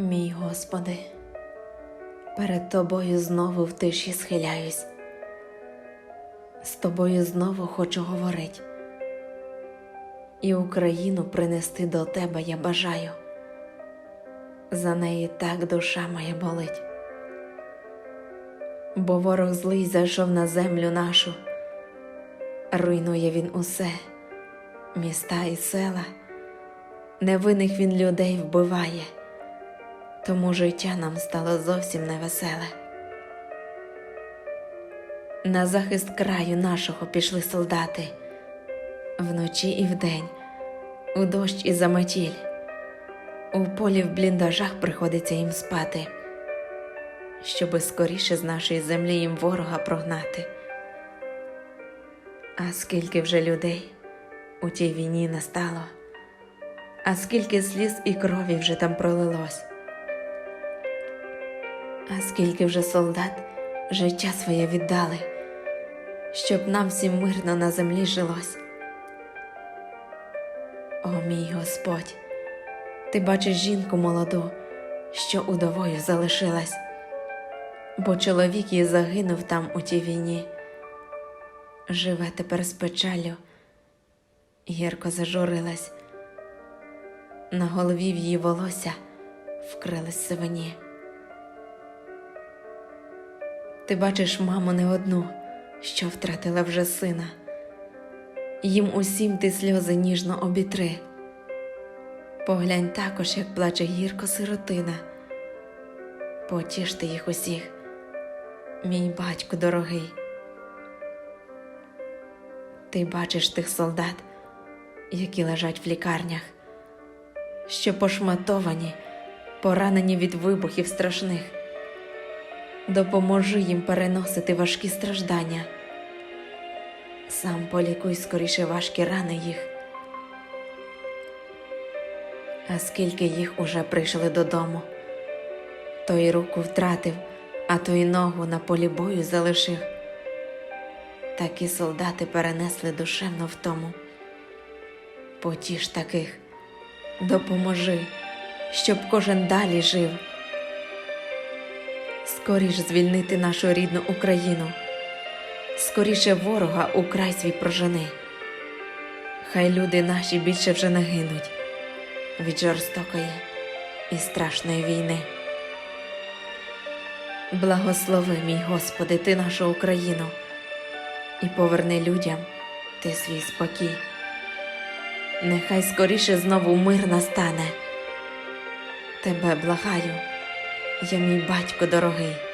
Мій Господи, перед Тобою знову в тиші схиляюсь, з Тобою знову хочу говорить, і Україну принести до Тебе я бажаю, за неї так душа моя болить, бо ворог злий зайшов на землю нашу, руйнує він усе, міста і села, невинних він людей вбиває тому життя нам стало зовсім невеселе. На захист краю нашого пішли солдати вночі і вдень, у дощ і заметіль. У полі в бліндажах приходиться їм спати, щоби скоріше з нашої землі їм ворога прогнати. А скільки вже людей у тій війні настало, а скільки сліз і крові вже там пролилось. А скільки вже солдат життя своє віддали, щоб нам всім мирно на землі жилось. О мій Господь, ти бачиш жінку молоду, що удовою залишилась, бо чоловік її загинув там у тій війні, живе тепер з печалю, гірко зажурилась, на голові в її волосся вкрились сивині. Ти бачиш маму не одну, що втратила вже сина. Їм усім ти сльози ніжно обітри. Поглянь також, як плаче гірко сиротина. Потішти їх усіх, мій батько дорогий. Ти бачиш тих солдат, які лежать в лікарнях, що пошматовані, поранені від вибухів страшних допоможи їм переносити важкі страждання. Сам полікуй скоріше важкі рани їх. А скільки їх уже прийшли додому, той руку втратив, а той ногу на полі бою залишив. Такі солдати перенесли душевно втому. Потіш таких, допоможи, щоб кожен далі жив скоріш звільнити нашу рідну Україну, скоріше ворога у край свій прожени. Хай люди наші більше вже не гинуть від жорстокої і страшної війни. Благослови, мій Господи, Ти нашу Україну і поверни людям ти свій спокій. Нехай скоріше знову мир настане. Тебе благаю я мій батько дорогий.